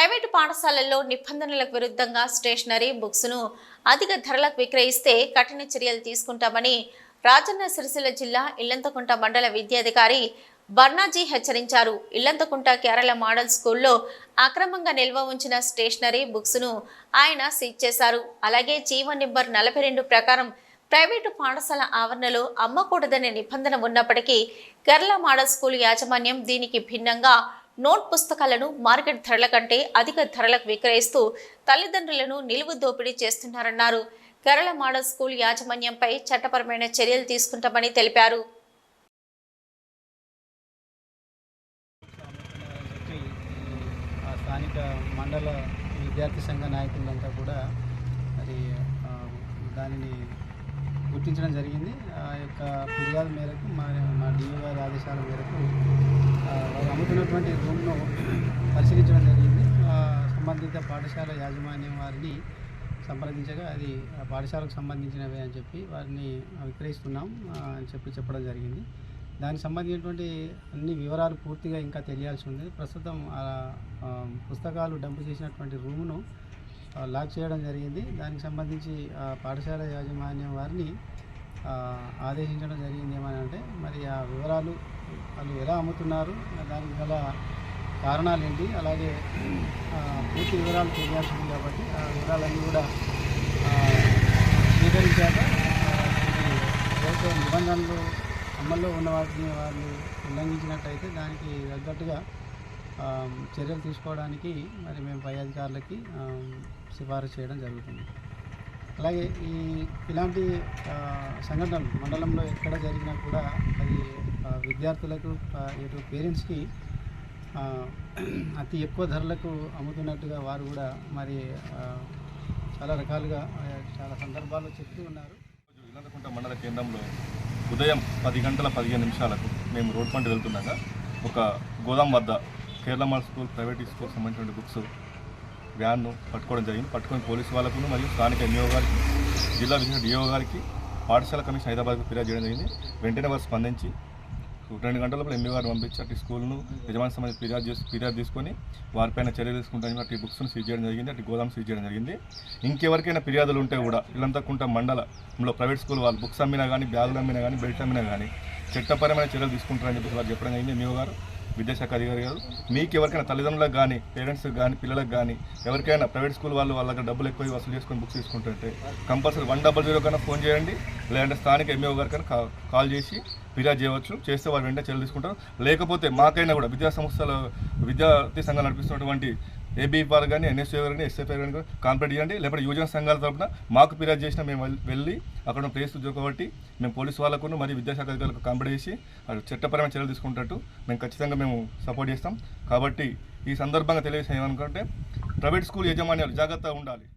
Private పాఠశాలల్లో నిబంధనలకు విరుద్ధంగా స్టేషనరీ బుక్స్ను అధిక ధరలకు విక్రయిస్తే కఠిన చర్యలు తీసుకుంటామని రాజన్న సిరిసిల్ల జిల్లా ఇల్లంతకుంట మండల విద్యాధికారి బర్నాజీ హెచ్చరించారు. ఇల్లంతకుంట కేరళ మోడల్ స్కూల్లో అక్రమంగా నిల్వ ఉంచిన స్టేషనరీ బుక్స్ను ఆయన సీజ్ చేశారు. అలాగే జీవన్ నెంబర్ నలభై రెండు ప్రకారం ప్రైవేటు పాఠశాల ఆవరణలో అమ్మకూడదనే నిబంధన ఉన్నప్పటికీ కేరళ మోడల్ స్కూల్ యాజమాన్యం దీనికి భిన్నంగా నోట్ పుస్తకాలను మార్కెట్ ధరల కంటే అధిక ధరలకు విక్రయిస్తూ తల్లిదండ్రులను నిలువు దోపిడీ చేస్తున్నారన్నారు. కేరళ మోడల్ స్కూల్ యాజమాన్యంపై చట్టపరమైన చర్యలు తీసుకుంటామని తెలిపారు. స్థానిక మండల విద్యార్థి సంఘ నాయకులంతా కూడా మరి దానిని గుర్తించడం జరిగింది. ఆ యొక్క ఫిర్యాదు మేరకు మా మా డిఓ గారి ఆదేశాల మేరకు వారు రూమ్ను పరిశీలించడం జరిగింది. సంబంధిత పాఠశాల యాజమాన్యం వారిని సంప్రదించగా అది పాఠశాలకు సంబంధించినవే అని చెప్పి వారిని విక్రయిస్తున్నాం అని చెప్పి చెప్పడం జరిగింది. దానికి సంబంధించినటువంటి అన్ని వివరాలు పూర్తిగా ఇంకా తెలియాల్సి ఉంది. ప్రస్తుతం ఆ, పుస్తకాలు డంప్ చేసినటువంటి రూమును లాక్ చేయడం జరిగింది. దానికి సంబంధించి ఆ, పాఠశాల యాజమాన్యం వారిని ఆదేశించడం జరిగింది ఏమని అంటే మరి ఆ వివరాలు వాళ్ళు ఎలా అమ్ముతున్నారు దానికి గల కారణాలు ఏంటి అలాగే పూర్తి వివరాలు తెలియాల్సి ఉంది కాబట్టి ఆ వివరాలన్నీ కూడా స్వీకరించాక ఆ, నిబంధనలు అమల్లో ఉన్న వాటిని వాళ్ళు ఉల్లంఘించినట్టయితే దానికి తగ్గట్టుగా చర్యలు తీసుకోవడానికి మరి మేము పై అధికారులకి సిఫారసు చేయడం జరుగుతుంది. అలాగే ఈ ఇలాంటి సంఘటన సంఘటనలు మండలంలో ఎక్కడ జరిగినా కూడా అది విద్యార్థులకు ఇటు పేరెంట్స్కి అతి ఎక్కువ ధరలకు అమ్ముతున్నట్టుగా వారు కూడా మరి చాలా రకాలుగా చాలా సందర్భాల్లో చెప్తూ ఉన్నారు. రోజు ఇల్లంతకుంట మండల కేంద్రంలో ఉదయం పది గంటల పదిహేను నిమిషాలకు మేము రోడ్ పంట వెళ్తుండగా ఒక గోదాం వద్ద Kerala mall school private school సంబంధించిన బుక్స్ వ్యాన్ను పట్టుకోవడం జరిగింది. పట్టుకొని పోలీసు వాళ్ళకు మరియు స్థానిక ఎంఈఓ గారికి జిల్లా విజయ డిఓ గారికి పాఠశాల కమిషన్ హైదరాబాద్కు ఫిర్యాదు చేయడం జరిగింది. వెంటనే వారు స్పందించి రెండు గంటల లోపల ఎంబీ గారు పంపించి అటు స్కూల్ను యజమాని సంబంధించి ఫిర్యాదు చేసి ఫిర్యాదు తీసుకొని వారిపైన చర్యలు తీసుకుంటాను అటు బుక్స్ను సీజ్ చేయడం జరిగింది. అటు గోదాం సీజ్ చేయడం జరిగింది. ఇంకెవరికైనా ఫిర్యాదులు ఉంటే కూడా ఇల్లంతకుంట మండలంలో ప్రైవేట్ స్కూల్ వాళ్ళు బుక్స్ అమ్మినా కానీ బ్యాగులు అమ్మినా కానీ బెల్ట్ అమ్మినా కానీ చట్టపరమైన చర్యలు తీసుకుంటారని చెప్పి వారు చెప్పడం జరిగింది. ఎంఈఓ గారు విద్యాశాఖ అధికారి గారు మీకు ఎవరికైనా తల్లిదండ్రులకు కానీ పేరెంట్స్ కానీ పిల్లలకు కానీ ఎవరికైనా ప్రైవేట్ స్కూల్ వాళ్ళు వాళ్ళ దగ్గర డబ్బులు ఎక్కువ వసూలు చేసుకొని బుక్స్ తీసుకుంటుంటే కంపల్సరీ వన్ డబల్ జీరో కన్నా ఫోన్ చేయండి లేదంటే స్థానిక ఎంఏఓ గారికి కాల్ చేసి ఫిర్యాదు చేయవచ్చు. చేస్తే వారు వెంటనే చర్యలు తీసుకుంటారు. లేకపోతే మాకైనా కూడా విద్యా సంస్థల విద్యార్థి సంఘాలు నడిపిస్తున్నటువంటి ఏబీ వారు కానీ ఎన్ఎస్ఏ గారు కానీ ఎస్ఎఫ్ఐ కానీ కాంప్లీట్ చేయండి. లేకపోతే యువజన సంఘాల తరఫున మాకు ఫిర్యాదు చేసిన మేము వెళ్ళి అక్కడ ఉన్న ప్లేస్ కాబట్టి మేము పోలీసు వాళ్ళకు మరియు విద్యాశాఖ అధికారులకు కాంప్లీట్ చేసి అది చట్టపరమైన చర్యలు తీసుకుంటట్టు మేము ఖచ్చితంగా మేము సపోర్ట్ చేస్తాం. కాబట్టి ఈ సందర్భంగా తెలియజేసిన ఏమనుకుంటే ప్రైవేట్ స్కూల్ యాజమాన్యాలు జాగ్రత్తగా ఉండాలి.